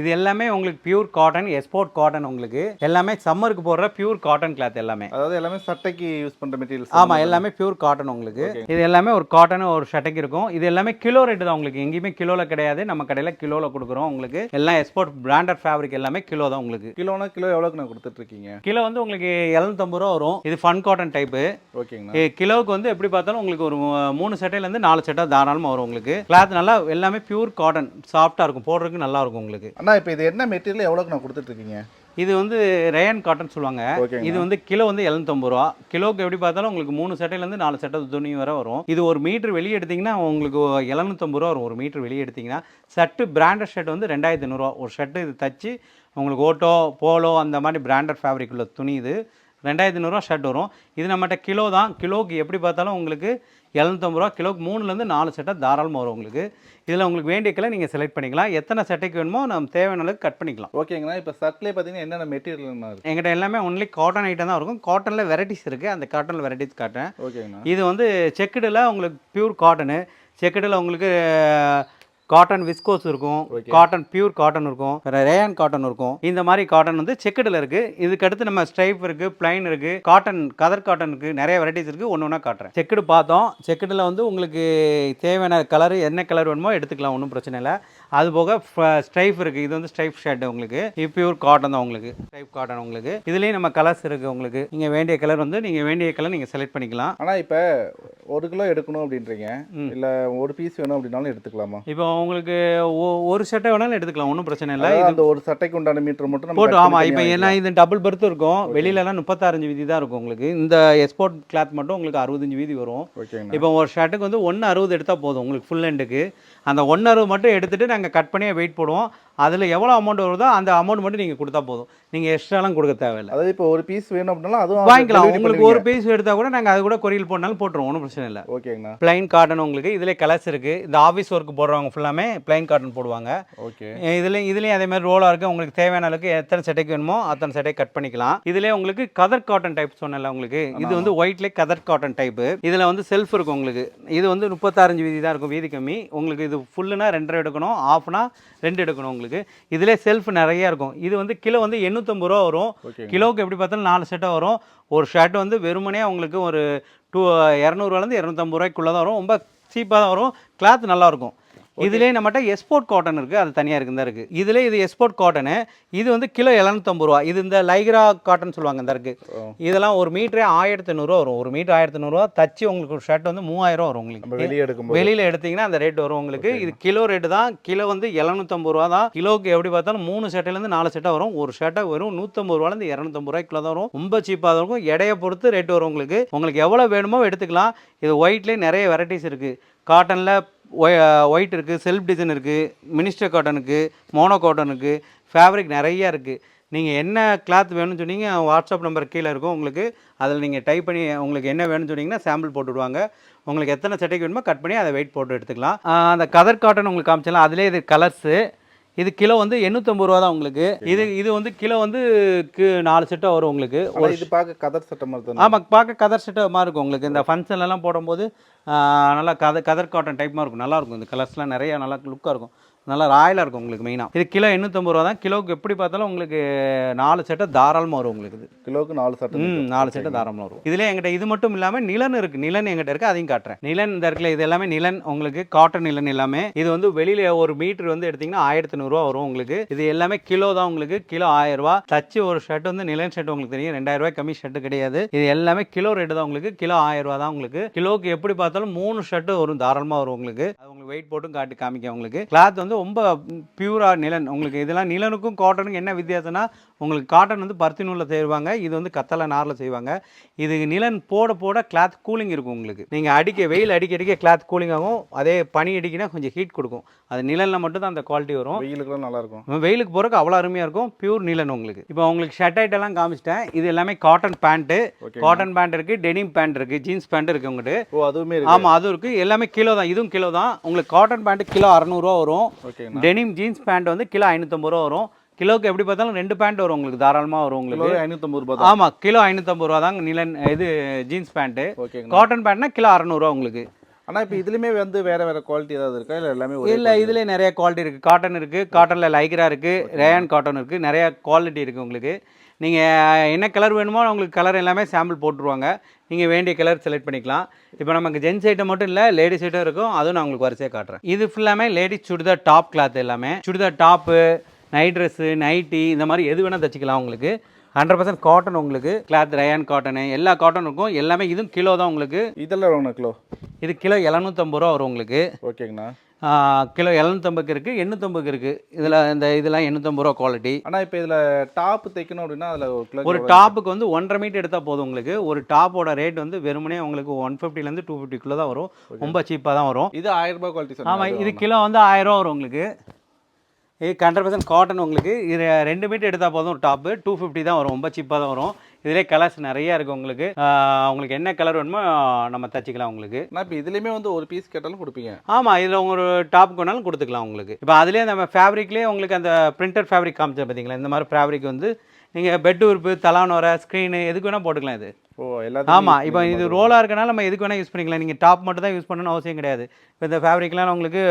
இது எல்லாமே உங்களுக்கு பியூர் காட்டன் எக்ஸ்போர்ட் காட்டன் உங்களுக்கு. எல்லாமே சம்மருக்கு போடுற பியூர் காட்டன் கிளாத் எல்லாமே. அதாவது எல்லாமே சட்டைக்கு யூஸ் பண்ற மெட்டீரியல்ஸ் ஆமா எல்லாமே பியூர் காட்டன் உங்களுக்கு. இது எல்லாமே ஒரு காட்டன் ஒரு ஷர்ட்டுக்கு இருக்கும். இது எல்லாமே கிலோ ரேட்டு தான் உங்களுக்கு. எங்கேயுமே கிலோல கிடையாது. நம்ம கடையில கிலோல கொடுக்குறோம் உங்களுக்கு. எல்லாம் எக்ஸ்போர்ட் பிராண்டட் ஃபேப்ரிக் எல்லாமே கிலோ தான் உங்களுக்கு. கிலோனா கிலோ எவ்வளோக்கு நான் கொடுத்துட்டு இருக்கீங்க? கிலோ வந்து உங்களுக்கு எழுநூத்தம்பது ரூபா வரும். இது ஃபன் காட்டன் டைப்பு ஓகேங்கண்ணா. கிலோவுக்கு வந்து எப்படி பார்த்தாலும் உங்களுக்கு ஒரு மூணு சட்டையிலேருந்து நாலு சட்டை தாராளமாக வரும் உங்களுக்கு. கிளாத் நல்லா எல்லாமே பியூர் காட்டன் சாஃப்டாக இருக்கும். போடுறதுக்கு நல்லா இருக்கும் உங்களுக்கு. அண்ணா இப்போ இது என்ன மெட்டீரியல் எவ்வளோக்கு நான் கொடுத்துட்டு இருக்கீங்க இது வந்து ரேயன் காட்டன் சொல்லுவாங்க. இது வந்து கிலோ வந்து எழுநூத்தம்பது ரூபா. கிலோக்கு எப்படி பார்த்தாலும் உங்களுக்கு மூணு சட்டையிலேருந்து நாலு சட்டை துணி வரை வரும். இது ஒரு மீட்டர் வெளியே எடுத்தீங்கன்னா உங்களுக்கு எழுநூத்தம்பது ரூபா வரும் ஒரு மீட்டர் வெளியே எடுத்தீங்கன்னா. ஷர்ட்டு பிராண்டட் ஷர்ட் வந்து ரெண்டாயிரத்தி ஐநூறுரூவா ஒரு ஷர்ட்டு இது தச்சு உங்களுக்கு ஓட்டோ போலோ அந்த மாதிரி பிராண்டட் ஃபேப்ரிக் உள்ள துணி இது. ரெண்டாயிரத்தி ஐநூறுரூவா ஷர்ட் வரும். இது நம்மகிட்ட கிலோ தான். கிலோக்கு எப்படி பார்த்தாலும் உங்களுக்கு எழுநூத்தம்பது ரூபா கிலோக்கு மூணுலேருந்து நாலு சட்டை தாராளமாக வரும் உங்களுக்கு. இதில் உங்களுக்கு வேண்டிய கலர் நீங்கள் செலக்ட் பண்ணிக்கலாம். எத்தனை சட்டைக்கு வேணுமோ நம்ம தேவையான அளவுக்கு கட் பண்ணிக்கலாம். ஓகேங்கண்ணா இப்போ ஷர்ட்லேயே பார்த்தீங்கன்னா என்னென்ன மெட்டீரியல் எங்கிட்ட எல்லாமே ஒன்லி காட்டன் ஐட்டம் தான் இருக்கும். காட்டனில் வெரைட்டிஸ் இருக்குது அந்த காட்டனில் வெரைட்டிஸ் காட்டுறேன். ஓகேங்கண்ணா. இது வந்து செக்குடில் உங்களுக்கு பியூர் காட்டனு செக்குடில் உங்களுக்கு காட்டன் விஸ்கோஸ் இருக்கும். காட்டன் பியூர் காட்டன் இருக்கும். ரேயான் காட்டன் இருக்கும். இந்த மாதிரி காட்டன் வந்து செக்குடில் இருக்கு. இதுக்கு அடுத்து நம்ம ஸ்ட்ரைப் இருக்கு பிளைன் இருக்கு. காட்டன் கதர் காட்டன் இருக்கு நிறைய வெரைட்டிஸ் இருக்கு. ஒன்று ஒன்றா காட்டுறேன். செக்குடு பார்த்தோம். செக்குடில் வந்து உங்களுக்கு தேவையான கலர் என்ன கலர் வேணுமோ எடுத்துக்கலாம். ஒன்றும் பிரச்சனை இல்லை. அது போக ஸ்ட்ரைப் இருக்கு. இது வந்து ஸ்ட்ரைப் ஷர்ட் உங்களுக்கு. இது பியூர் காட்டன் தான் உங்களுக்கு. ஸ்ட்ரைப் காட்டன் உங்களுக்கு. இதுலேயும் நம்ம கலர்ஸ் இருக்கு உங்களுக்கு. நீங்கள் வேண்டிய கலர் வந்து நீங்கள் வேண்டிய கலர் நீங்கள் செலக்ட் பண்ணிக்கலாம். ஆனால் இப்போ ஒரு கிலோ எடுக்கணும் அப்படின்றீங்க. இல்லை ஒரு பீஸ் வேணும் அப்படின்னாலும் எடுத்துக்கலாமா? இப்போ உங்களுக்கு ஒரு சட்டை வேணாலும் எடுத்துக்கலாம் ஒன்றும் பிரச்சனை இல்லை. அந்த ஒரு சட்டைக்கு உண்டான மீட்டர் மட்டும் போட்டு ஆமாம் இப்போ ஏன்னா இது டபுள் பர்த் இருக்கும். வெளியிலலாம் முப்பத்தாறஞ்சு வீதி தான் இருக்கும் உங்களுக்கு. இந்த எக்ஸ்போர்ட் கிளாத் மட்டும் உங்களுக்கு அறுபத்தஞ்சு வீதி வரும். இப்போ ஒரு ஷர்ட்டுக்கு வந்து ஒன்று அறுபது எடுத்தால் போதும் உங்களுக்கு ஃபுல் ஹெண்டுக்கு அந்த ஒன்று அறுபது மட்டும் எடுத்துகிட்டு நாங்கள் கட் பண்ணி வெயிட் போடுவோம். அதில் எவ்வளோ அமௌண்ட் வருதோ அந்த அமௌண்ட் மட்டும் நீங்கள் கொடுத்தா போதும். நீங்கள் எக்ஸ்ட்ராலாம் கொடுக்க தேவையில்லை. அதாவது இப்போ ஒரு பீஸ் வேணும் அப்படின்னாலும் அதுவும் வாங்கிக்கலாம். உங்களுக்கு ஒரு. பீஸ் எடுத்தால் கூட நாங்கள் அது கூட கொரியல் போடனாலும் போட்டுருவோம். ஒன்றும் பிரச்சனை இல்லை. ஓகேங்கண்ணா பிளைன் காட்டன் உங்களுக்கு இதில் கலர்ஸ் இருக்குது இந்த ஆஃபீஸ் ஒர்க் போடுறவங்க ஃபுல்லாமே பிளைன் காட்டன் போடுவாங்க. ஓகே இதுலேயும் இதுலேயும் அதே மாதிரி ரோலாக இருக்குது உங்களுக்கு தேவையான அளவுக்கு எத்தனை சட்டைக்கு வேணுமோ அத்தனை சட்டை கட் பண்ணிக்கலாம். இதுலேயே உங்களுக்கு கதர் காட்டன் டைப் சொன்னல உங்களுக்கு. இது வந்து ஒயிட்லேயே கதர் காட்டன் டைப்பு இதில் வந்து செல்ஃப் இருக்கும் உங்களுக்கு. இது வந்து முப்பத்தாறஞ்சு வீதி தான் இருக்கும். வீதி கம்மி. உங்களுக்கு இது ஃபுல்லுனா ரெண்டரை எடுக்கணும். ஆஃப்னா ரெண்டு எடுக்கணும் உங்களுக்கு. இதிலே செல்ஃப் நிறைய இருக்கும். இது வந்து கிலோ வந்து எண்ணூற்றம்பது ரூபா வரும். கிலோவுக்கு எப்படி பார்த்தாலும் நாலு சட்டை வரும். ஒரு ஷர்ட் வந்து வெறுமனே உங்களுக்கு ஒரு டூ இரநூறுவாலேருந்து இரநூத்தம்பது ரூபாய்க்குள்ளே தான் வரும். ரொம்ப சீப்பாக தான் வரும். கிளாத் நல்லாயிருக்கும் இதுலேயே நம்மகிட்ட எக்ஸ்போர்ட் காட்டன் இருக்குது அது தனியாக இருக்குது தான் இருக்குது இதில் இது எக்ஸ்போர்ட் காட்டனு இது வந்து கிலோ எழுநூத்தம்பது ரூபா. இது இந்த லைக்ரா காட்டன் சொல்லுவாங்க இந்த இருக்குது. இதெல்லாம் ஒரு மீட்டரே ஆயிரத்தி ஐநூறுரூவா வரும். ஒரு மீட்டர் ஆயிரத்தி ஐநூறுரூவா தச்சு உங்களுக்கு ஒரு ஷர்ட் வந்து மூவாயிரம் வரும் உங்களுக்கு. வெளியே எடுக்கும்போது. வெளியில் எடுத்தீங்கன்னா அந்த ரேட் வரும் உங்களுக்கு. இது கிலோ ரேட்டு தான். கிலோ வந்து எழுநூத்தம்பது ரூபா தான். கிலோவுக்கு எப்படி பார்த்தாலும் மூணு சட்டையிலேருந்து நாலு சட்டை வரும். ஒரு சட்டை வரும் நூற்றம்பது ரூபாலேருந்து இரநூத்தம்பது ரூபாய்க்குள்ள தான் வரும். ரொம்ப சீப்பாக இருக்கும். எடையை பொறுத்து ரேட் வரும் உங்களுக்கு. உங்களுக்கு எவ்வளோ வேணுமோ எடுத்துக்கலாம். இது ஒயிட்லேயே நிறைய வெரைட்டிஸ் இருக்குது காட்டனில் ஒயிட் இருக்குது செல்ஃப் டிசைன் இருக்குது மினிஸ்டர் காட்டனுக்கு மோனோ காட்டனுக்கு ஃபேப்ரிக் நிறையா இருக்குது நீங்கள் என்ன கிளாத் வேணும்னு சொன்னீங்க வாட்ஸ்அப் நம்பர் கீழே இருக்கும். உங்களுக்கு அதில் நீங்கள் டைப் பண்ணி உங்களுக்கு என்ன வேணும்னு சொன்னீங்கன்னா சாம்பிள் போட்டு விடுவாங்க. உங்களுக்கு எத்தனை சட்டைக்கு வேணுமோ கட் பண்ணி அதை வெயிட் போட்டு எடுத்துக்கலாம். அந்த கதர் காட்டன் உங்களுக்கு காமிச்சலாம் அதிலே இது கலர்ஸு இது கிலோ வந்து எண்ணூற்றம்பது ரூபா தான் உங்களுக்கு. இது இது வந்து கிலோ வந்து நாலு செட்டை வரும் உங்களுக்கு. ஆனா இது பார்க்க கதர் சட்டை மாதிரி ஆமாம் பார்க்க கதர் செட்டை மாதிரி இருக்கும் உங்களுக்கு. இந்த ஃபங்க்ஷன்லலாம் போடும்போது நல்லா கதர் கதர் காட்டன் டைப் மாதிரி இருக்கும். நல்லா இருக்கும். இந்த கலர்ஸ்லாம் நிறைய நல்லா லுக்காக இருக்கும். நல்லா ராயலாக இருக்கும் உங்களுக்கு மெயினாக இது கிலோ எண்ணூற்றம்பது ரூபா தான். கிலோவுக்கு எப்படி பார்த்தாலும் உங்களுக்கு நாலு செட்டை தாராளமாக வரும் உங்களுக்கு இது. கிலோவுக்கு நாலு சட்டை ம் நாலு செட்டு தாராளமாக வரும். இதில் எங்கிட்ட இது மட்டும் இல்லாமல் நிலன் இருக்குது நிலன் எங்கிட்ட இருக்குது அதையும் காட்டுறேன். நிலன் இந்த இருக்குல்ல இது எல்லாமே நிலன் உங்களுக்கு காட்டன் நிலன் எல்லாமே. இது வந்து வெளியில் ஒரு மீட்டர் வந்து எடுத்தீங்கன்னா ஆயிரத்தி நூறுரூவா வரும் உங்களுக்கு. இது எல்லாமே கிலோ தான் உங்களுக்கு. கிலோ ஆயிரம் ரூபா. தச்சு ஒரு ஷர்ட் வந்து நிலன் ஷர்ட் உங்களுக்கு தெரியும். ரெண்டாயிரம் ரூபாய் கம்மி ஷர்ட் கிடையாது. இது எல்லாமே கிலோ ரேட்டு தான் உங்களுக்கு. கிலோ ஆயிரம் ரூபா தான் உங்களுக்கு. கிலோவுக்கு எப்படி பார்த்தாலும் மூணு ஷர்ட் வரும். தாராளமாக வரும் உங்களுக்கு. அது உங்களுக்கு வெயிட் போட்டும் காட்டி காமிக்க உங்களுக்கு. கிளாத் வந்து ரொம்ப பியூரா நிலன். உங்களுக்கு இதெல்லாம் நிலனுக்கும் காட்டனுக்கும் என்ன வித்தியாசம்னா உங்களுக்கு காட்டன் வந்து பருத்தி நூலில் செய்வாங்க இது வந்து கத்தலை நாரில் செய்வாங்க. இது நிலன் போட போட கிளாத் கூலிங் இருக்கும் உங்களுக்கு. நீங்கள் அடிக்க வெயில் அடிக்க அடிக்க கிளாத் கூலிங் ஆகும். அதே பனி அடிக்கினா கொஞ்சம் ஹீட் கொடுக்கும். அது நிலனில் மட்டும் தான் அந்த குவாலிட்டி வரும். வெயிலுக்குலாம் நல்லா இருக்கும். வெயிலுக்கு போகிறக்கு அவ்வளோ அருமையாக இருக்கும். பியூர் நிலன் உங்களுக்கு. இப்போ உங்களுக்கு ஷர்ட் ஐட்டெல்லாம் காமிச்சிட்டேன். இது எல்லாமே காட்டன் பேண்ட்டு காட்டன் பேண்ட் இருக்குது டெனிம் பேண்ட் இருக்குது ஜீன்ஸ் பேண்ட் இருக்குது உங்கள்கிட்ட ஓ அதுவுமே ஆமாம் அதுவும் இருக்குது எல்லாமே கிலோ தான். இதுவும் கிலோ தான். உங்களுக்கு காட்டன் பேண்ட் கிலோ அறநூறுவா வரும். டெனிம் ஜீன்ஸ் பேண்ட் வந்து கிலோ ஐநூற்றம்பது ரூபா வரும். கிலோக்கு எப்படி பார்த்தாலும் ரெண்டு பேண்ட் வரும் உங்களுக்கு தாராளமாக வரும் உங்களுக்கு. ஐநூற்றம்பது தான். ஆமாம் கிலோ ஐநூற்றம்பது ரூபா தாங்க நிலன் இது ஜீன்ஸ் பேண்ட்டு ஓகேங்கண்ணா காட்டன் பேண்ட்னா கிலோ அறநூறுவா உங்களுக்கு. ஆனா இப்போ இதுலயுமே வந்து வேற வேற குவாலிட்டி ஏதாவது இருக்கா? இல்ல எல்லாமே இல்லை இதுலேயே நிறைய குவாலிட்டி இருக்குது காட்டன் இருக்குது காட்டனில் லைக்ரா இருக்குது ரேயான் காட்டன் இருக்குது நிறைய குவாலிட்டி இருக்குது உங்களுக்கு. நீங்கள் என்ன கலர் வேணுமோ உங்களுக்கு கலர் எல்லாமே சாம்பிள் போட்டுருவாங்க. நீங்கள் வேண்டிய கலர் செலக்ட் பண்ணிக்கலாம். இப்போ நமக்கு ஜென்ஸ் ஐட்டம் மட்டும் இல்லை லேடிஸ் ஐட்டம் இருக்கும். அதுவும் நான் உங்களுக்கு வரிசையாக காட்டுறேன். இது ஃபுல்லாமே லேடிஸ் சுடிதார் டாப் கிளாத் எல்லாமே. Churidar top night dress nighty இந்த மாதிரி எது வேணால் தச்சுக்கலாம் உங்களுக்கு. ஹண்ட்ரட் பர்சன்ட் காட்டன் உங்களுக்கு. கிளாத் ரயான் காட்டனு எல்லா காட்டன் இருக்கும். எல்லாமே இதுவும் கிலோ தான் உங்களுக்கு. இதெல்லாம் எவ்வளோ கிலோ? இது கிலோ எழுநூற்றம்பது ரூபா வரும் உங்களுக்கு. ஓகேங்கண்ணா. கிலோ எழுநூத்தம்பதுக்கு இருக்குது எண்ணூற்றம்பதுக்கு இருக்குது இதில் இந்த இதெல்லாம் எண்ணூற்றம்பது ரூபா குவாலிட்டி ஆனா இப்போ இதுல டாப் தைக்கணும் அப்படின்னா அதுல ஒரு டாப்புக்கு வந்து ஒன்றரை மீட்டர் எடுத்தால் போதும் உங்களுக்கு. ஒரு டாப்போட ரேட் வந்து வெறுமனே உங்களுக்கு ஒன் ஃபிஃப்டிலேருந்து டூ ஃபிஃப்டிக்குள்ளே தான் வரும். ரொம்ப சீப்பாக தான் வரும். இது ஆயிரம் ரூபாய் குவாலிட்டி ஆமாம் இது கிலோ வந்து ஆயிரம் ரூபா வரும் உங்களுக்கு. இது ஹண்ட்ரட் பர்சன்ட் காட்டன் உங்களுக்கு. இது ரெண்டு மீட்டர் எடுத்தால் போதும் ஒரு டாப்பு டூ ஃபிஃப்டி தான் வரும். ரொம்ப சீப்பாக தான் வரும். இதிலே கலர்ஸ் நிறையா இருக்குது உங்களுக்கு. உங்களுக்கு என்ன கலர் வேணுமோ நம்ம தச்சுக்கலாம் உங்களுக்கு. நான் இப்போ இதுலயுமே வந்து ஒரு பீஸ் கேட்டாலும் கொடுப்பீங்க. ஆமாம் இதில் ஒரு டாப் வேணாலும் கொடுத்துக்கலாம் உங்களுக்கு. இப்போ அதுலேயே நம்ம ஃபேப்ரிக்லேயே உங்களுக்கு அந்த பிரிண்டட் ஃபேப்ரிக் காமிச்சேன் பார்த்தீங்களா இந்த மாதிரி ஃபேப்ரிக் வந்து நீங்கள் பெட் உறுப்பு தலானோரை ஸ்க்ரீனு எதுக்கு வேணால் போட்டுக்கலாம் இது. ஓ எல்லாத்தையும் ஆமாம் இப்போ இது ரோலாக இருக்கனால நம்ம எதுக்கு வேணால் யூஸ் பண்ணிக்கலாம். நீங்கள் டாப் மட்டும் தான் யூஸ் பண்ணணும்னு அவசியம் கிடையாது. இப்போ இந்த ஃபேப்ரிக்லாம் உங்களுக்கு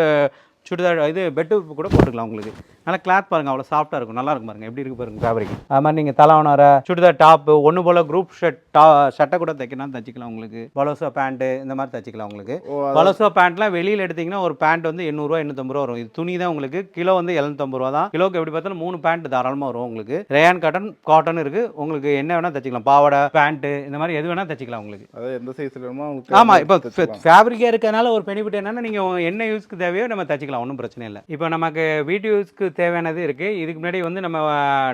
சுடிதார் இது பெட் உறுப்பு கூட போட்டுக்கலாம் உங்களுக்கு. நல்லா கிளாத் பாருங்க அவ்வளோ சாஃப்டாக இருக்கும். நல்லா இருக்கும் பாருங்க. எப்படி இருக்கு பாருங்க ஃபேப்ரிக் அது மாதிரி நீங்கள் தலாவனார சுடிதார் டாப்பு ஒன்று போல் குரூப் ஷர்ட் டா ஷர்ட்டை கூட தைக்கணும் தச்சிக்கலாம் உங்களுக்கு. பலோசா பேண்ட்டு இந்த மாதிரி தச்சிக்கலாம் உங்களுக்கு. பலோசா பேண்ட்லாம் வெளியில் எடுத்தீங்கன்னா ஒரு பேண்ட் வந்து எண்ணூறுவா எண்ணூத்தம்பது ரூபா வரும். இது துணி தான் உங்களுக்கு கிலோ வந்து எழுநூத்தம்பது ரூபா தான். கிலோக்கு எப்படி பார்த்தாலும் மூணு பேண்ட் தாராளமாக வரும் உங்களுக்கு. ரேயான் காட்டன் காட்டன் இருக்கு. உங்களுக்கு என்ன வேணால் தச்சிக்கலாம். பாவாடை பேண்ட்டு இந்த மாதிரி எது வேணால் தச்சிக்கலாம் உங்களுக்கு. அதாவது எந்த சைஸ்ல வேணுமோ ஆமாம் இப்போ. ஃபேப்ரிக்காக இருக்கனால ஒரு பெனிஃபிட் என்னன்னா நீங்கள் என்ன யூஸ்க்கு தேவையோ நம்ம தச்சிக்கலாம். ஒன்றும் பிரச்சனை இல்லை. இப்போ நமக்கு வீட்டு யூஸ்க்கு தேவையானது இருக்குது இதுக்கு முன்னாடி வந்து நம்ம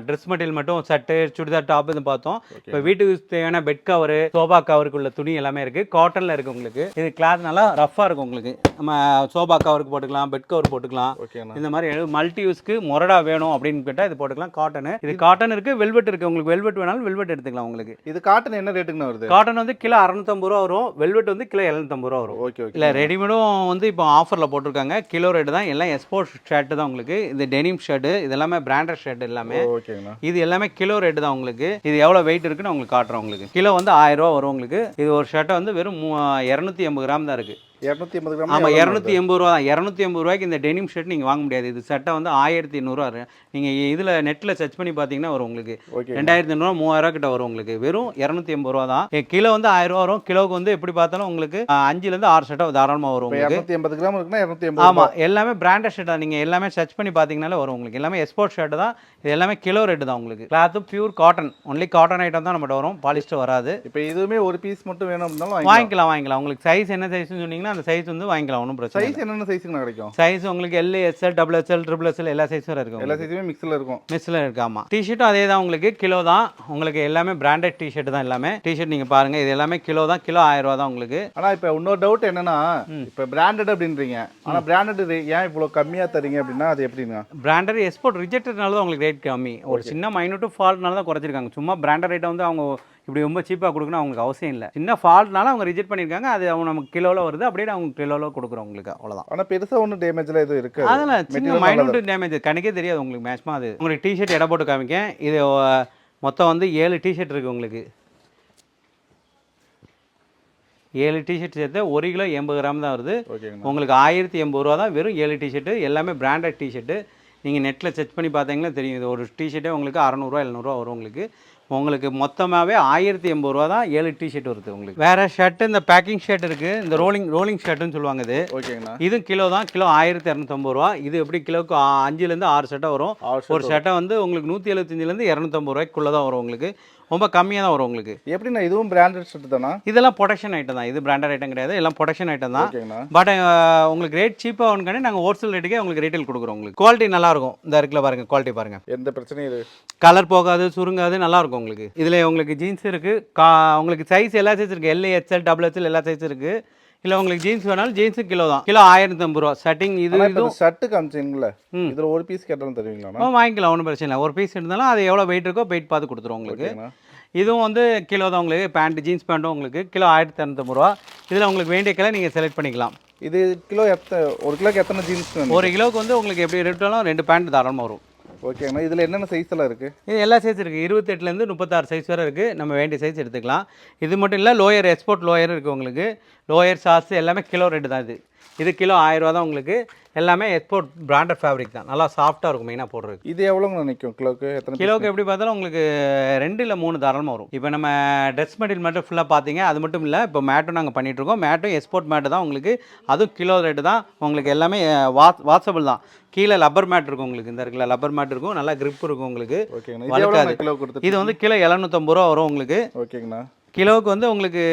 ட்ரெஸ் மெட்டீரியல் மட்டும் சட்டு சுடிதார் டாப் இது பார்த்தோம். இப்போ வீட்டு யூஸ் தேவையான பெட் கவரு சோபா கவருக்கு உள்ள துணி எல்லாமே இருக்குது காட்டனில் இருக்குது உங்களுக்கு. இது கிளாத் நல்லா ரஃப்பாக இருக்கும் உங்களுக்கு. நம்ம சோபா கவருக்கு போட்டுக்கலாம் பெட் கவர் போட்டுக்கலாம். இந்த மாதிரி மல்டி யூஸ்க்கு மொரடா வேணும் அப்படின்னு கேட்டால் இது போட்டுக்கலாம். காட்டனு இது காட்டன் இருக்குது வெல்வெட் இருக்குது உங்களுக்கு வெல்வெட் வேணாலும் வெல்வெட் எடுத்துக்கலாம் உங்களுக்கு. இது காட்டன் என்ன ரேட்டுங்கண்ணா வருது? காட்டன் வந்து கிலோ அறநூத்தம்பது ரூபா வரும். வெல்வெட் வந்து கிலோ எழுநூத்தம்பது ரூபா வரும். ஓகே இல்லை ரெடிமேடும் வந்து இப்போ ஆஃபரில் போட்டிருக்காங்க. கிலோ ரேட்டு தான் எல்லாம் எக்ஸ்போர்ட் ஷர்ட்டு தான் உங்களுக்கு. இது டெனிம் ஷர்ட்டு இது எல்லாமே பிராண்டட் ஷர்ட் எல்லாமே. இது எல்லாமே கிலோ ரேட்டு தான் உங்களுக்கு. இது எவ்வளோ வெயிட் இருக்குன்னு உங்களுக்கு காட்டுறேன் உங்களுக்கு. கிலோ வந்து ஆயிரம் ரூபா வரும் உங்களுக்கு. இது ஒரு ஷர்ட்டை வந்து வெறும் இரநூத்தி எண்பது கிராம் தான் இருக்குது இரநூத்தி கிராம் ஆமாம் இரநூத்தி எண்பது ரூபா தான் இரநூத்தி எண்பது ரூபாய்க்கு இந்த டெனிம் ஷர்ட் நீங்கள் வாங்க முடியாது. இது சட்டை வந்து ஆயிரத்தி எண்ணூறுவா நீங்கள் இதில் நெட்டில் சர்ச் பண்ணி பார்த்தீங்கன்னா வரும் உங்களுக்கு. ரெண்டாயிரத்தி எண்ணூறுவா மூவாயிரம் கிட்ட வரும் உங்களுக்கு. வெறும் இரநூத்தி எண்பது ரூபா தான். கிலோ வந்து ஆயிரம் ரூபா வரும். கிலோவுக்கு வந்து எப்படி பார்த்தாலும் உங்களுக்கு அஞ்சுலேருந்து ஆறு சட்டை தாராளமாக வரும் இரநூத்தி எண்பது கிராம் இருக்குன்னா இரநூத்தி எண்பது ஆமாம் எல்லாமே பிராண்டட் ஷர்ட் தான். நீங்கள் எல்லாமே சர்ச் பண்ணி பார்த்தீங்கனாலே வரும் உங்களுக்கு. எல்லாமே எக்ஸ்போர்ட் ஷர்ட் தான். இது எல்லாமே கிலோ ரேட்டு தான் உங்களுக்கு. கிளாத்தும் pure cotton only cotton item தான் நம்மகிட்ட வரும். பாலிஸ்டர் வராது. இப்போ இதுவுமே ஒரு பீஸ் மட்டும் வேணும் வாங்கிக்கலாம். வாங்கிக்கலாம் உங்களுக்கு சைஸ் என்ன சைஸ்னு சொன்னீங்கன்னா அந்த சைஸ் வந்து வாங்கிக்கலாம் ஒன்றும் பிரச்சனை சைஸ் என்னென்ன சைஸுங்கண்ணா கிடைக்கும்? சைஸ் உங்களுக்கு L XL double XL triple XL எல்லா சைஸும் இருக்கும் எல்லா சைஸுமே மிக்ஸில் இருக்கும். மிஸ்ஸில் இருக்காமா டிஷர்ட்டும் அதே தான் உங்களுக்கு கிலோ தான். உங்களுக்கு எல்லாமே பிராண்டட் டிஷர்ட் தான் எல்லாமே. டிஷர்ட் நீங்கள் பாருங்க இது எல்லாமே கிலோ தான் கிலோ ஆயிரம் ரூபா தான் உங்களுக்கு. ஆனா இப்போ இன்னொரு டவுட் என்னன்னா இப்போ பிராண்டட் அப்படின்றீங்க. ஆனா பிராண்டட் ஏன் இவ்வளோ கம்மியா தரீங்க அப்படின்னா அது எப்படிங்க பிராண்டட் எக்ஸ்போர்ட் ரிஜெக்டட்னால தான் உங்களுக்கு ரேட் கம்மி. ஒரு சின்ன மைனூட்டு ஃபால்ட்னால தான் குறைச்சிருக்காங்க. சும்மா பிராண்டட் ரேட்டை வந்து அவங்க இப்படி ரொம்ப சீப்பாக கொடுக்கணும் அவங்களுக்கு அவசியம் இல்லை. சின்ன ஃபால்ட்னால அவங்க ரிஜெக்ட் பண்ணியிருக்காங்க அது அவங்க நமக்கு கிலோவில் வருது அப்படியே அவங்க கிலோவில் கொடுக்குறோம் உங்களுக்கு அவ்வளோதான் ஆனா பெருசா ஒன்றும் டேமேஜ்ல எதுவும் இருக்கு அதெல்லாம் சின்ன மைனூட் டேமேஜ் கணக்கே தெரியாது உங்களுக்கு மேக்ஸிமம் அது. உங்களுக்கு டிஷர்ட் எடை போட்டு காமிக்க இது மொத்தம் வந்து ஏழு டிஷர்ட் இருக்குது உங்களுக்கு. ஏழு டிஷர்ட் சேர்த்து ஒரு கிலோ எண்பது கிராம் தான் வருது. உங்களுக்கு ஆயிரத்தி எண்பது ரூபா தான் வெறும் ஏழு டிஷர்ட்டு எல்லாமே பிராண்டட் டிஷர்ட்டு நீங்கள் நெட்டில் செக் பண்ணி பார்த்தீங்கன்னா தெரியும் இது ஒரு டிஷர்ட்டே உங்களுக்கு அறநூறுவா எழுநூறுவா வரும் உங்களுக்கு. உங்களுக்கு மொத்தமாகவே ஆயிரத்தி எண்பது ரூபா தான் ஏழு டிஷர்ட் வருது உங்களுக்கு. வேறு ஷர்ட்டு இந்த பேக்கிங் ஷர்ட் இருக்குது இந்த ரோலிங் ரோலிங் ஷர்ட்டுன்னு சொல்லுவாங்க இது. ஓகேங்கண்ணா. இதுவும் கிலோ தான் கிலோ ஆயிரத்தி இரநூத்தம்பது ரூபா. இது எப்படி கிலோக்கு அஞ்சுலேருந்து ஆறு சட்டை வரும்? ஒரு சட்டை வந்து உங்களுக்கு நூற்றி எழுபத்தஞ்சிலேருந்து இரநூத்தம்பது ரூபாய்க்குள்ளே தான் வரும் உங்களுக்கு. ரொம்ப கம்மியாக தான் வரும் உங்களுக்கு. எப்படிண்ணா? இதுவும் பிராண்டட் ஷர்ட் தானா? இதெல்லாம் ப்ரொடக்ஷன் ஐட்டம் தான். இது பிராண்டட் ஐட்டம் கிடையாது. எல்லாம் ப்ரொடக்ஷன் ஐட்டம் தான். பட் உங்களுக்கு ரேட் சீப்பாக ஒன்றுக்கானே நாங்கள் ஹோல்சேல் ரேட்டுக்கே உங்களுக்கு ரீட்டைல் கொடுக்குறோம் உங்களுக்கு. குவாலிட்டி நல்லா இருக்கும். இந்த இருக்குல்ல பாருங்க குவாலிட்டி பாருங்க. எந்த பிரச்சனையும் இது கலர் போகாது சுருங்காது நல்லா இருக்கும் உங்களுக்கு. இதில் உங்களுக்கு ஜீன்ஸ் இருக்கு. கா உங்களுக்கு சைஸ் எல்லா சைஸ் இருக்கு. எல் எக்ஸ்எல் டபுள் எக்ஸ்எல் எல்லா சைஸ் இருக்கு. இல்லை உங்களுக்கு ஜீன்ஸ் வேணாலும் ஜீன்ஸு கிலோ தான். கிலோ ஆயிரத்தி ஐம்பது ரூபா. செட்டிங் இது இதுவும் ஷர்ட் காமிச்சிங்களா. இதுல ஒரு பீஸ் கேட்டாலும் தருவீங்களாண்ணா? ஆ, வாங்கிக்கலாம். ஒன்றும் பிரச்சனை இல்லை. ஒரு பீஸ் இருந்தாலும் அது எவ்வளோ வெயிட் இருக்கோ வெயிட் பார்த்து கொடுத்துருவோம் உங்களுக்கு. இதுவும் வந்து கிலோ தான் உங்களுக்கு பேண்ட் ஜீன்ஸ் பேண்ட்டும் உங்களுக்கு கிலோ ஆயிரத்தி இரநூத்தம்பது ரூபா. இதில் உங்களுக்கு வேண்டிய கலர் நீங்கள் செலக்ட் பண்ணிக்கலாம். இது கிலோ எத்த ஒரு கிலோக்கு எத்தனை ஜீன்ஸ் ஒரு கிலோவுக்கு வந்து உங்களுக்கு எப்படி ரெட்டாலும் ரெண்டு பேண்ட் தாராளமாக வரும். ஓகேங்கண்ணா இதில் என்னென்ன சைஸ் எல்லாம் இருக்குது இது எல்லா சைஸ் இருக்குது இருபத்தெட்டுலேருந்து முப்பத்தாறு சைஸ் வரை இருக்குது நம்ம வேண்டிய சைஸ் எடுத்துக்கலாம். இது மட்டும் இல்லை லோயர் எக்ஸ்போர்ட் லோயர் இருக்குது உங்களுக்கு. லோயர் சாஸ் எல்லாமே கிலோ ரேட்டு தான் இது. இது கிலோ ஆயிரரூவா தான் உங்களுக்கு. எல்லாமே எக்ஸ்போர்ட் பிராண்டட் ஃபேப்ரிக் தான். நல்லா சாஃப்ட்டாக இருக்கும் மெயினாக போடுறதுக்கு. இது எவ்வளோங்க நிற்கும் கிலோக்கு? எத்தனை கிலோக்கு எப்படி பார்த்தாலும் உங்களுக்கு ரெண்டு இல்லை மூணு தாராளமாக வரும். இப்போ நம்ம ட்ரெஸ் மெட்டீரியல் மட்டும் ஃபுல்லாக பார்த்தீங்க அது மட்டும் இல்லை இப்போ மேட்டும் நாங்கள் பண்ணிகிட்ருக்கோம் மேட்டும் எக்ஸ்போர்ட் மேட்டு தான் உங்களுக்கு. அதுவும் கிலோ ரேட்டு தான். உங்களுக்கு எல்லாமே வாட்ஸ் வாட்சபிள் தான். கீழே லப்பர் மேட் இருக்கும் உங்களுக்கு. இந்த இருக்குல்ல லப்பர் மேட் இருக்கும். நல்லா grip இருக்கும் உங்களுக்கு. ஓகேங்கண்ணா. கிலோ கொடுத்து இது வந்து கிலோ எழுநூத்தம்பது ரூபா வரும் உங்களுக்கு. ஓகேங்கண்ணா. கிலோவுக்கு வந்து உங்களுக்கு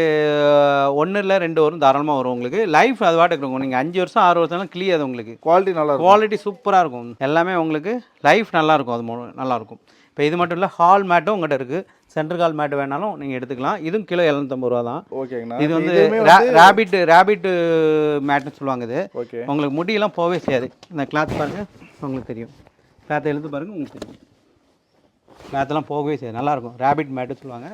ஒன்று இல்லை ரெண்டு வரும் தாராளமாக வரும் உங்களுக்கு. லைஃப் அது பாட்டுக்கு இருக்கும். நீங்கள் அஞ்சு வருஷம் ஆறு வருஷம்லாம் கிளியர் அது உங்களுக்கு. குவாலிட்டி நல்லா குவாலிட்டி சூப்பராக இருக்கும். எல்லாமே உங்களுக்கு லைஃப் நல்லா இருக்கும். அது மூலம் நல்லா இருக்கும். இப்போ இது மட்டும் இல்லை ஹால் மேட்டும் உங்கள்கிட்ட இருக்குது சென்ட்ரல் ஹால் மேட் வேணாலும் நீங்கள் எடுத்துக்கலாம். இதுவும் கிலோ எழுநூத்தம்பது ரூபா தான். ஓகேங்கண்ணா. இது வந்து ரேபிட் ரேபிட் மேட்னு சொல்லுவாங்க இது. ஓகே. உங்களுக்கு முடியெல்லாம் போகவே செய்யாது. இந்த கிளாத் பாருங்க உங்களுக்கு தெரியும். கிளாத்தை எழுத்து பாருங்க உங்களுக்கு தெரியும். கிளாத்தெல்லாம் போகவே செய்யாது. நல்லாயிருக்கும். ரேபிட் மேட்டு சொல்லுவாங்க.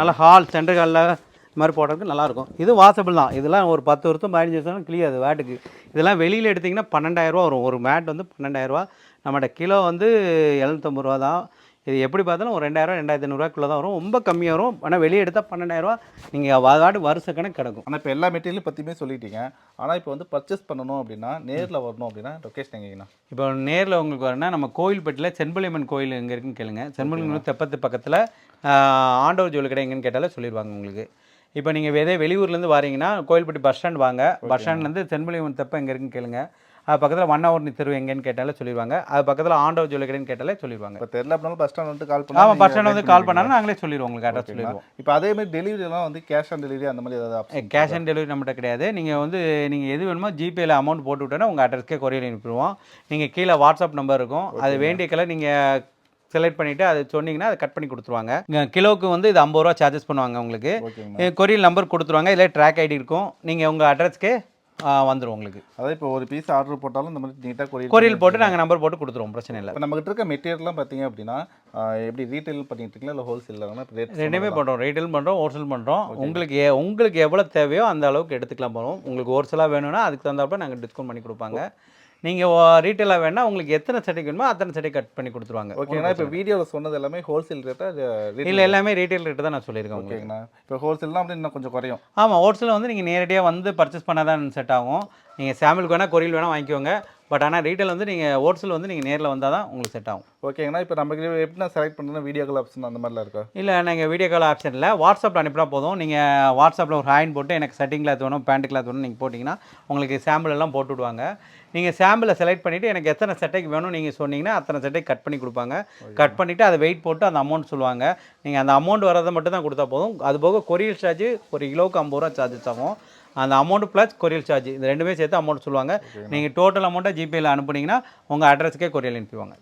நல்லா ஹால் சென்டர் ஹாலில் இது மாதிரி போடுறதுக்கு நல்லாயிருக்கும். இது வாசபிள் தான். இதெல்லாம் ஒரு பத்து வருஷம் பதினஞ்சு வருஷம் கிளியர் அது வேட்டுக்கு. இதெல்லாம் வெளியில் எடுத்திங்கன்னா பன்னெண்டாயிரரூவா வரும். ஒரு மேட் வந்து பன்னெண்டாயிரரூவா நம்மகிட்ட கிலோ வந்து எழுநூத்தம்பது ரூபா தான். இது எப்படி பார்த்தாலும் ஒரு ரெண்டாயிரம் ரெண்டாயிரத்தி ஐநூறுரூவாக்குள்ளே தான் வரும். ரொம்ப கம்மியாக வரும். ஆனால் வெளியே எடுத்தால் பன்னெண்டாயிரரூவா நீங்கள் வாட்டு வருஷ கணக்கு கிடக்கும். ஆனால் இப்போ எல்லா மெட்டீரியலும் பற்றியுமே சொல்லிட்டீங்க. ஆனால் இப்போ வந்து பர்ச்சேஸ் பண்ணணும் அப்படின்னா நேரில் வரணும் அப்படின்னா லொக்கேஷன் எங்கேங்கண்ணா? இப்போ நேரில் உங்களுக்கு வரணும்னா நம்ம கோயில்பட்டியில் செண்பலியம்மன் கோயில் எங்கே இருக்குன்னு கேளுங்க. செண்பலியம்மன் தெப்பத்து பக்கத்தில் ஆண்டவர் ஜோலி கடை எங்கன்னு கேட்டாலே சொல்லிடுவாங்க உங்களுக்கு. இப்போ நீங்கள் எதே வெளியூர்லேருந்து வாரீங்கன்னா கோயில்பட்டி பஸ் ஸ்டாண்ட் வாங்க. பஸ் ஸ்டாண்ட்லேருந்து செண்பலியம்மன் தெப்பம் எங்கே இருக்குன்னு கேளுங்க. அது பக்கத்தில் வண்ணாவூர்னி தெரு எங்கேன்னு கேட்டாலே சொல்லிடுவாங்க அது பக்கத்தில் ஆண்டவர் ஜோலி கடைன்னு கேட்டாலே சொல்லிடுவாங்க இப்போ தெரியல அப்படின்னாலும் பஸ் ஸ்டாண்ட் வந்து கால் ஆமாம் பஸ் ஸ்டாண்ட் வந்து கால் பண்ணாலும் நாங்களே சொல்லிடுவோம் உங்களுக்கு அட்ரஸ் சொல்லிடுவோம். இப்போ அதே மாதிரி டெலிவரிலாம் வந்து கேஷ் ஆன் டெலிவரி அந்த மாதிரி ஏதாவது கேஷ் ஆன் டெலிவரி நம்மகிட்ட கிடையாது. நீங்கள் வந்து நீங்கள் எது வேணுமோ ஜிபேயில் அமௌண்ட் போட்டு விட்டோன்னா உங்கள் அட்ரஸ்க்கே கொரியர் அனுப்பிடுவோம். நீங்கள் கீழே வாட்ஸ்அப் நம்பர் இருக்கும். அது வேண்டிய கலர் நீங்கள் செலக்ட் பண்ணிவிட்டு அது சொன்னீங்கன்னா அதை கட் பண்ணி கொடுத்துருவாங்க. கிலோவுக்கு வந்து இது ஐம்பது ரூபா சார்ஜஸ் பண்ணுவாங்க உங்களுக்கு. கொரியர் நம்பர் கொடுத்துருவாங்க. இதில் ட்ராக் ஐடி இருக்கும். நீங்கள் உங்கள் அட்ரஸ்க்கே வந்துடும் உங்களுக்கு. அதாவது இப்போ ஒரு பீஸ் ஆர்டர் போட்டாலும் இந்த மாதிரி நீட்டாக கொரியர் கொரியர் போட்டு நாங்கள் நம்பர் போட்டு கொடுத்துருவோம் பிரச்சனை இல்லை. இப்போ நம்மகிட்ட இருக்க மெட்டீரியல்லாம் பார்த்தீங்க அப்படின்னா எப்படி ரீட்டைல் பண்ணிட்டு இருக்கீங்களா? இல்லை ஹோல்சேல் ரேட் ரெண்டுமே பண்ணுறோம் ரீட்டைல் பண்ணுறோம் ஹோல்சேல் பண்ணுறோம் உங்களுக்கு உங்களுக்கு எவ்வளோ தேவையோ அந்த அளவுக்கு எடுத்துக்கலாம் போகிறோம் உங்களுக்கு ஹோல்சேலாக வேணும்னா அதுக்கு தகுந்தாப்ப நாங்கள் டிஸ்கவுண்ட் பண்ணி கொடுப்பாங்க. நீங்கள் ரீட்டைலாக வேணா உங்களுக்கு எத்தனை சட்டைக்கு வேணுமோ அத்தனை சட்டை கட் பண்ணி கொடுத்துருவாங்க. ஓகேங்கண்ணா இப்போ வீடியோவில் சொன்னது எல்லாமே ஹோல்சேல் ரேட்டாக இல்லை எல்லாமே ரீட்டைல் ரேட்டு தான் நான் சொல்லியிருக்கேன் ஓகேங்கண்ணா இப்போ ஹோல்சேல்லாம் அப்படி இன்னும் கொஞ்சம் குறையும். ஆமாம் ஹோல்சேல் வந்து நீங்கள் நேரடியாக வந்து பர்ச்சேஸ் பண்ணால் தான் செட் ஆகும். நீங்கள் சாம்பிளுக்கு வேணால் கொரியல் வேணால் வாங்கிக்கோங்க. பட் ஆனால் ரீட்டைல் வந்து நீங்கள் ஹோல்சேல் வந்து நீங்கள் நேரில் வந்தால் தான் உங்களுக்கு செட் ஆகும். ஓகேங்கண்ணா இப்போ நம்ம எப்படி நான் செலக்ட் பண்ணுறேன்னா வீடியோ கால் ஆப்ஷன் அந்த மாதிரிலாம் இருக்கா? இல்லை நீங்கள் வீடியோ கால் ஆப்ஷன் இல்லை. வாட்ஸ்அப்பில் அனுப்பினா போதும். நீங்கள் வாட்ஸ்அப்பில் ஒரு ஹேண்ட் போட்டு எனக்கு செட்டிங் கிளாத் வேணும் பேண்ட் கிளாத் வேணும் நீங்கள் போட்டிங்கன்னா உங்களுக்கு சாம்பிள் எல்லாம் போட்டு விடுவாங்க. நீங்கள் சாம்பிளை செலக்ட் பண்ணிவிட்டு எனக்கு எத்தனை சட்டைக்கு வேணும் நீங்கள் சொன்னீங்கன்னா அத்தனை சட்டை கட் பண்ணி கொடுப்பாங்க. கட் பண்ணிவிட்டு அதை வெயிட் போட்டு அந்த அமௌண்ட் சொல்லுவாங்க. நீங்கள் அந்த அமௌண்ட் வரதை மட்டும் தான் கொடுத்தா போதும். அது போக கொரியல் சார்ஜ் ஒரு கிலோவுக்கு ஐம்பது ரூபா சார்ஜஸ் ஆகும். அந்த அமௌண்ட் ப்ளஸ் கொரியல் சார்ஜ் இந்த ரெண்டுமே சேர்த்து அமௌண்ட் சொல்லுவாங்க. நீங்கள் டோட்டல் அமௌண்ட்டை ஜிபேயில் அனுப்புனீங்கன்னா உங்கள் அட்ரஸுக்கே கொரியல் அனுப்பிடுவாங்க.